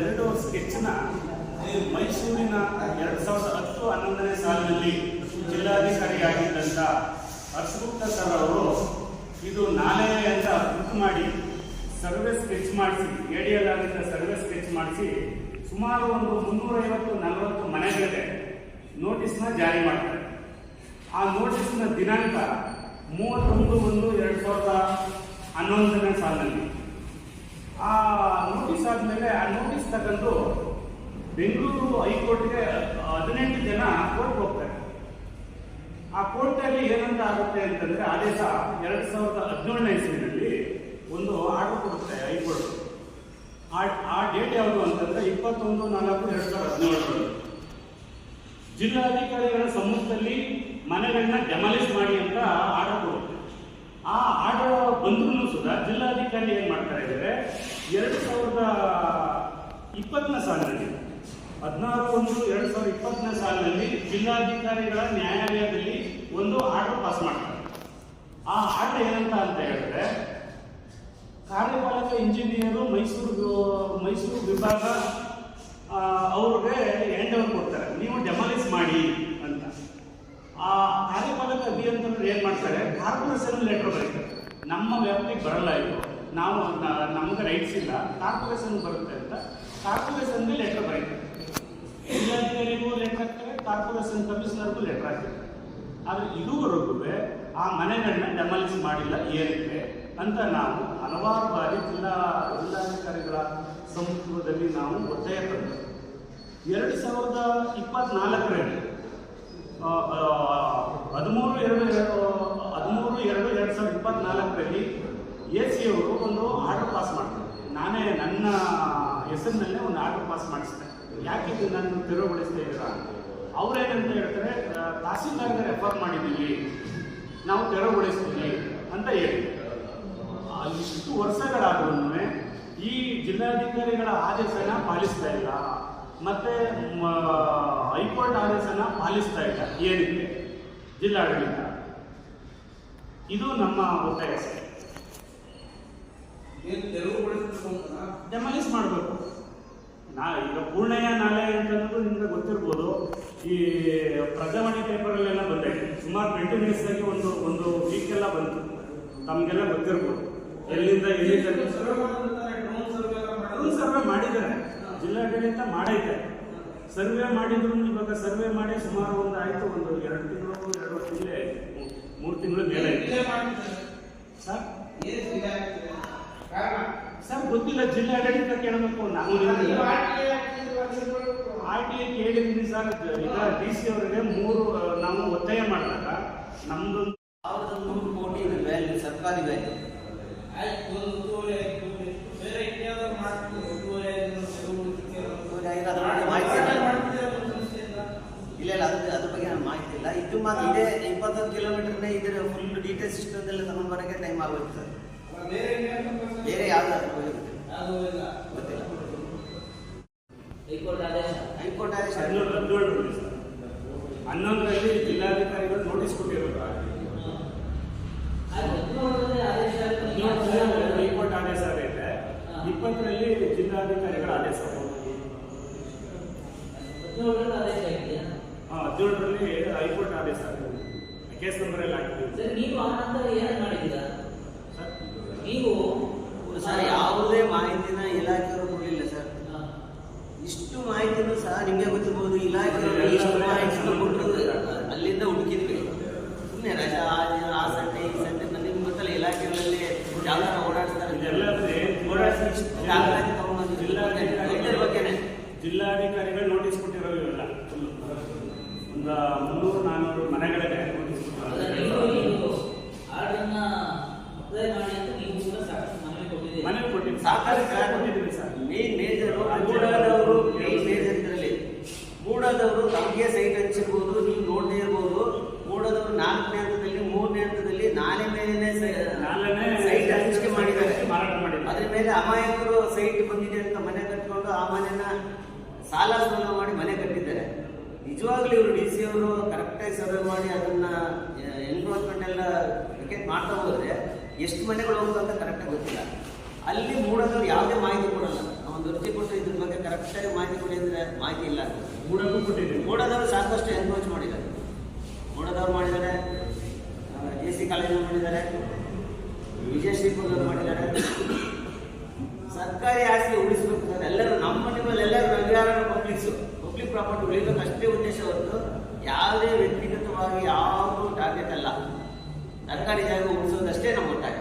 ಎರಡು ಸ್ಕೆಚ್ನ ಮೈಸೂರಿನ ಎರಡು ಸಾವಿರದ ಹತ್ತು ಹನ್ನೊಂದನೇ ಸಾಲಿನಲ್ಲಿ ಜಿಲ್ಲಾಧಿಕಾರಿಯಾಗಿದ್ದಂಥ ಹರ್ಷಗುಪ್ತ ಸರ್ ಅವರು ಇದು ನಾಲೆ ಅಂತ ಬುಕ್ ಮಾಡಿ ಸರ್ವೆ ಸ್ಕೆಚ್ ಮಾಡಿಸಿ ಎಡಿಎಲ್ ಆಗಿದ್ದ ಸರ್ವೆ ಸ್ಕೆಚ್ ಮಾಡಿಸಿ ಸುಮಾರು ಒಂದು ಮುನ್ನೂರೈವತ್ತು ನಲವತ್ತು ಮನೆಗಳಿಗೆ ನೋಟಿಸ್ನ ಜಾರಿ ಮಾಡ್ತಾರೆ. ಆ ನೋಟಿಸ್ನ ದಿನಾಂಕ ಮೂವತ್ತೊಂದು ಒಂದು ಎರಡು ಸಾವಿರದ ಹನ್ನೊಂದನೇ ಸಾಲಿನಲ್ಲಿ. ಆ ನೋಟಿಸ್ ಆದಮೇಲೆ ಆ ನೋಟಿಸ್ ತಗೊಂಡು ಬೆಂಗಳೂರು ಹೈಕೋರ್ಟ್ಗೆ ಹದಿನೆಂಟು ಜನ ಕೋರ್ಟ್ ಹೋಗ್ತಾರೆ. ಆ ಕೋರ್ಟಲ್ಲಿ ಏನಂತ ಆಗುತ್ತೆ ಅಂತಂದ್ರೆ ಆದೇಶ ಎರಡ್ ಸಾವಿರದ ಹದಿನೇಳನೇ ಇಸ್ವಿನಲ್ಲಿ ಒಂದು ಆರ್ಡರ್ ಕೊಡುತ್ತೆ ಹೈಕೋರ್ಟ್. ಆ ಡೇಟ್ ಯಾವುದು ಅಂತಂದ್ರೆ ಇಪ್ಪತ್ತೊಂದು ನಾಲ್ಕು ಎರಡ್ ಸಾವಿರದ ಹದಿನೇಳರಲ್ಲಿ. ಜಿಲ್ಲಾಧಿಕಾರಿಗಳ ಸಮ್ಮುಖದಲ್ಲಿ ಮನೆಗಳನ್ನ ಡೆಮಾಲಿಷ್ ಮಾಡಿ ಅಂತ ಆರ್ಡರ್ ಕೊಡುತ್ತೆ ಆ ಆರ್ಡರ್ ಬಂದ್ರೂ ಸುಧಾ ಜಿಲ್ಲಾಧಿಕಾರಿ ಏನ್ ಮಾಡ್ತಾರೆ ಅಂದ್ರೆ ಎರಡು ಸಾವಿರದ ಇಪ್ಪತ್ತನೇ ಸಾಲಿನಲ್ಲಿ. ಹದಿನಾರು ಒಂದು ಎರಡು ಸಾವಿರದ ಇಪ್ಪತ್ತನೇ ಸಾಲಿನಲ್ಲಿ ಜಿಲ್ಲಾಧಿಕಾರಿಗಳ ನ್ಯಾಯಾಲಯದಲ್ಲಿ ಒಂದು ಆರ್ಡರ್ ಪಾಸ್ ಮಾಡ್ತಾರೆ. ಆ ಆರ್ಡರ್ ಏನಂತ ಅಂತ ಹೇಳಿದ್ರೆ, ಕಾರ್ಯಪಾಲಕ ಇಂಜಿನಿಯರು ಮೈಸೂರು ಮೈಸೂರು ವಿಭಾಗ ಅವ್ರಿಗೆ ಎಂಡ್ ಕೊಡ್ತಾರೆ. ನೀವು ಡೆಮಾಲಿಸ್ ಮಾಡಿ ಅಂತ. ಆ ಕಾರ್ಯಪಾಲಕ ಅಭಿಯಂತರರು ಏನು ಮಾಡ್ತಾರೆ? ಕಾರ್ಪೊರೇಷನ್ ಲೆಟರ್ ಬರೀತಾರೆ. ನಮ್ಮ ವ್ಯಾಪ್ತಿಗೆ ಬರಲ್ಲ ಇದು. ನಾವು, ನಮ್ಗೆ ರೈಟ್ಸ್ ಇಲ್ಲ. ಕಾರ್ಪೊರೇಷನ್ ಬರುತ್ತೆ ಅಂತ ಕಾರ್ಪೊರೇಷನ್ಗೆ ಲೆಟರ್ ಬರೀತಾರೆ. ಜಿಲ್ಲಾಧಿಕಾರಿಗೂ ಲೆಟರ್ ಹಾಕ್ತಾರೆ, ಕಾರ್ಪೊರೇಷನ್ ಕಮಿಷನರ್ಗೂ ಲೆಟರ್ ಹಾಕ್ತಾರೆ. ಆದ್ರೆ ಇದುವರೆಗೂ ಆ ಮನೆಗಳನ್ನ ಡೆಮಾಲಿಸ್ ಮಾಡಿಲ್ಲ ಏನಕ್ಕೆ ಅಂತ ನಾವು ಹಲವಾರು ಬಾರಿ ಜಿಲ್ಲಾ ಜಿಲ್ಲಾಧಿಕಾರಿಗಳ ಸಮ್ಮುಖದಲ್ಲಿ ನಾವು ಒತ್ತಾಯ ತಂದೆವು. ಎರಡು ಸಾವಿರದ ಇಪ್ಪತ್ನಾಲ್ಕರಲ್ಲಿ ಹದಿಮೂರು ಎರಡು ಹದಿಮೂರು ಎರಡು ಎರಡು ಸಾವಿರದ ಇಪ್ಪತ್ನಾಲ್ಕರಲ್ಲಿ ಎ ಸಿ ಅವರು ಒಂದು ಆರ್ಡರ್ ಪಾಸ್ ಮಾಡ್ತಾರೆ ನಾನೇ ನನ್ನ ಹೆಸರಿನಲ್ಲೇ ಒಂದು ಆರ್ಡರ್ ಪಾಸ್ ಮಾಡಿಸಿದೆ. ಯಾಕೆ ಇದು ನಾನು ತೆರವುಗೊಳಿಸ್ತಾ ಇದ್ದೀರಾ ಅವ್ರೇನಂತ ಹೇಳ್ತಾರೆ ತಹಸೀಲ್ದಾರ್ಗೆ ರೆಫರ್ ಮಾಡಿದ್ದೀವಿ ನಾವು ತೆರವುಗೊಳಿಸ್ತೀವಿ ಅಂತ ಹೇಳಿ. ಇಷ್ಟು ವರ್ಷಗಳಾದ್ರೂ ಈ ಜಿಲ್ಲಾಧಿಕಾರಿಗಳ ಆದೇಶನ ಪಾಲಿಸ್ತಾ ಇಲ್ಲ. ಮತ್ತೆ ಹೈಕೋರ್ಟ್ ಆದೇಶನ ಪಾಲಿಸ್ತಾ ಇಲ್ಲ. ಏನಿದೆ? ಜಿಲ್ಲಾಡಳಿತ. ಇದು ನಮ್ಮ ಒತ್ತಾಯ ಸರ್. ಡೆಮಾಲಿಸ್ ಮಾಡಬೇಕು. ನಾ ಈಗ ಪೂರ್ಣಯ್ಯ ನಾಲೆ ಅಂತ ಅನ್ನೋದು ನಿಮ್ಗೆ ಗೊತ್ತಿರ್ಬೋದು. ಈ ಪ್ರಜಾವಾಣಿ ಪೇಪರಲ್ಲೆಲ್ಲ ಬಂದೈತೆ ಸುಮಾರು ಟ್ವೆಂಟಿ ಮಿನಿಟ್ಸ್ ಆಗಿ ಒಂದು ಒಂದು ವೀಕೆಲ್ಲ ಎಲ್ಲ ಬಂತು. ತಮಗೆಲ್ಲ ಗೊತ್ತಿರ್ಬೋದು. ಎಲ್ಲಿಂದ ಎಲ್ಲಿಂದ ಸರ್ವೆ ಮಾಡಿದ್ದಾರೆ. ಜಿಲ್ಲಾಡಳಿತ ಮಾಡೈತೆ ಸರ್ವೆ ಮಾಡಿದ್ರು ಇವಾಗ ಸರ್ವೆ ಮಾಡಿ ಸುಮಾರು ಒಂದು ಆಯಿತು ಒಂದು ಎರಡು ತಿಂಗಳು ಎರಡು ತಿಂಗಳೇ ಮೂರು ತಿಂಗಳು ಮೇಲೆ ಆಯ್ತು ಇಲ್ಲೇ ಮಾಡ್ತಿದ್ದಾರೆ ಸರ್ ಏನು ಡಿಲೇ ಆಗ್ತಿದೆ ಕಾರಣ ಸರ್ ಗೊತ್ತಿಲ್ಲ ಜಿಲ್ಲಾಡಳಿತ ಕೇಳಬೇಕು ಹಾಕಿದ್ರೆ ಆರ್ ಟಿ ಐ ಕೇಳಿದ್ದೀನಿ ಸರ್. ಈಗ ಡಿ ಸಿ ಅವರಿಗೆ ಮೂರು ನಾವು ಒತ್ತಾಯ ಮಾಡಿದಾಗ ನಮ್ದು ಸಾವಿರದ ನೂರು ಕೋಟಿ ಇದು ವ್ಯಾಲ್ಯೂ ಸರ್ಕಾರಿ ವ್ಯಾಲ್ಯೂ. ಇಲ್ಲ. ಇಲ್ಲ ಅದ್ರ ಅದ್ರ ಬಗ್ಗೆ ನಾನು ಮಾಹಿತಿ ಇಲ್ಲ. ಇದು ಮಾತ್ರ ಇದೇ ಇಪ್ಪತ್ತೊಂದು ಕಿಲೋಮೀಟರ್ನೇ ಇದರ ಫುಲ್ ಡೀಟೇಲ್ಸ್ ಸಿಸ್ಟಮ್ದೆಲ್ಲ ತಗೊಂಡ್ಬರೋಕ್ಕೆ ಟೈಮ್ ಆಗುತ್ತೆ ಸರ್. ಬೇರೆ ಯಾವ್ದಾದ್ರು ಹನ್ನೊಂದರಲ್ಲಿ ಜಿಲ್ಲಾಧಿಕಾರಿಗಳು ನೋಟಿಸ್ ಕೊಟ್ಟಿರೋದು ಹೈಕೋರ್ಟ್ ಆದೇಶ ಆಗೈತೆ ಇಪ್ಪತ್ತರಲ್ಲಿ ಜಿಲ್ಲಾಧಿಕಾರಿಗಳ ಆದೇಶ ಹದಿನೇಳರಲ್ಲಿ ಹೈಕೋರ್ಟ್ ಆದೇಶ ಆಗಿದೆ ಕೇಸ್ ನಂಬರ್ ಎಲ್ಲ ಸರ್ ನೀವು ಆ ನಂತರ ಏನ್ ಮಾಡಿದ್ದೀರಾ ನೀವು ಸರ್ ಯಾವುದೇ ಮಾಹಿತಿನ ಇಲಾಖೆಯವರು ಕೊಡಲಿಲ್ಲ ಸರ್ ಇಷ್ಟು ಮಾಹಿತಿನೂ ಸಹ ನಿಮಗೆ ಗೊತ್ತಿರ್ಬೋದು ಇಲಾಖೆಯವರು ಇಷ್ಟು ಮಾಹಿತಿ ಕೊಟ್ಟರು ಅಲ್ಲಿಂದ ಹುಡುಕಿದ್ವಿ ಸುಮ್ಮನೆ ರಜಾ ಆ ಸಂಡೆ ಈ ಸಂಡೆ ನಿಮ್ಗೆ ಗೊತ್ತಲ್ಲ ಇಲಾಖೆಗಳಲ್ಲಿ ಓಡಾಡ್ತಾರೆ ಇಷ್ಟು ದಾಖಲಾತಿ ತಗೊಂಡ್ಬಂದು ಜಿಲ್ಲಾಧಿಕಾರಿಗಳು ನೋಟಿಸ್ ಕೊಟ್ಟಿರೋದಿಲ್ಲ ಒಂದು ಮುನ್ನೂರು ನಾನ್ನೂರು ಮನೆಗಳಿಗೆ ನೋಟಿಸ್ ಅಲ್ಲ, ನೀವು ನೀವು ಆರ್ಡರ್ನ ಅಪ್ಲೈ ಮಾಡಿ ಅಂತ ನೀವು ಕೂಡ ಸಾಕಷ್ಟು ಮನವಿ ಕೊಟ್ಟಿದ್ದೀರಿ ಮನೆ ಕೊಟ್ಟಿದ್ದು ಸಾಕಷ್ಟು ಸಾಕಷ್ಟು ಕೊಟ್ಟಿದ್ದೀವಿ ಸರ್ ಮೇನ್ ಮೇಜರ್ ಮೂಡಾದವರು ಮೇನ್ ಮೇಜರ್ ಇದರಲ್ಲಿ. ಮೂಡಾದವರು ತಮಗೆ ಸೈಟ್ ಹಂಚಿರ್ಬೋದು ನೀವು ನೋಡದೇ ಇರ್ಬೋದು. ಮೂಡಾದವರು ನಾಲ್ಕನೇ ಹಂತದಲ್ಲಿ ಮೂರನೇ ಹಂತದಲ್ಲಿ ನಾಲೆ ಮೇಲೇನೆ ನಾಲೆನೇ ಸೈಟ್ ಹಂಚಿಕೆ ಮಾಡಿದ್ದಾರೆ. ಅದ್ರ ಮೇಲೆ ಅಮಾಯಕರು ಸೈಟ್ ಬಂದಿದೆ ಅಂತ ಮನೆ ಕಟ್ಕೊಂಡು ಆ ಮನೆನ ಸಾಲ ಸೋಲ ಮಾಡಿ ಮನೆ ಕಟ್ಟಿದ್ದಾರೆ. ನಿಜವಾಗ್ಲೂ ಇವರು ಡಿ ಸಿ ಅವರು ಕರೆಕ್ಟಾಗಿ ಸರ್ವೆ ಮಾಡಿ ಅದನ್ನ ಎನ್ಕ್ರೋಚ್ಮೆಂಟ್ ಎಲ್ಲ ವಿಕೆಟ್ ಮಾಡ್ತಾ ಹೋದ್ರೆ ಎಷ್ಟು ಮನೆಗಳು ಹೋಗುದು ಅಂತ ಕರೆಕ್ಟಾಗಿ ಗೊತ್ತಿಲ್ಲ. ಅಲ್ಲಿ ಮೂಡೋದವ್ರು ಯಾವುದೇ ಮಾಹಿತಿ ಕೊಡಲ್ಲ. ನಾವು ಒಂದು ಅರ್ಜಿ ಕೊಟ್ಟು ಇದ್ರ ಬಗ್ಗೆ ಕರೆಕ್ಟಾಗಿ ಮಾಹಿತಿ ಕೊಡಿ ಅಂದ್ರೆ ಮಾಹಿತಿ ಇಲ್ಲ. ಮೂಡಕ್ಕೂ ಕೊಟ್ಟಿದ್ದೀವಿ. ಮೂಡದವರು ಸಾಕಷ್ಟು ಎನ್ಕೋಚ್ ಮಾಡಿದ್ದಾರೆ. ಮೂಡದವ್ರು ಮಾಡಿದ್ದಾರೆ. ಎ ಸಿ ಕಾಲೇಜಲ್ಲಿ ಮಾಡಿದ್ದಾರೆ. ವಿಜಯಶ್ರೀಪುರದವ್ರು ಮಾಡಿದ್ದಾರೆ. ಸರ್ಕಾರಿ ಆಸ್ತಿ ಉಳಿಸಬೇಕು ಸರ್ ಎಲ್ಲರೂ ನಮ್ಮ ನಿಮ್ಮಲ್ಲಿ ಎಲ್ಲರೂ ನಗರ ಪಬ್ಲಿಕ್ಸು ಪಬ್ಲಿಕ್ ಪ್ರಾಪರ್ಟಿ ಉಳಿಬೇಕು ಅಷ್ಟೇ ಉದ್ದೇಶ ಹೊರತು ಯಾವುದೇ ವ್ಯಕ್ತಿಗತವಾಗಿ ಯಾವುದೂ ಟಾರ್ಗೆಟ್ ಅಲ್ಲ. ಸರ್ಕಾರಿ ಜಾಗ ಉಳಿಸೋದಷ್ಟೇ ನಮ್ಮ ಟಾರ್ಗೆಟ್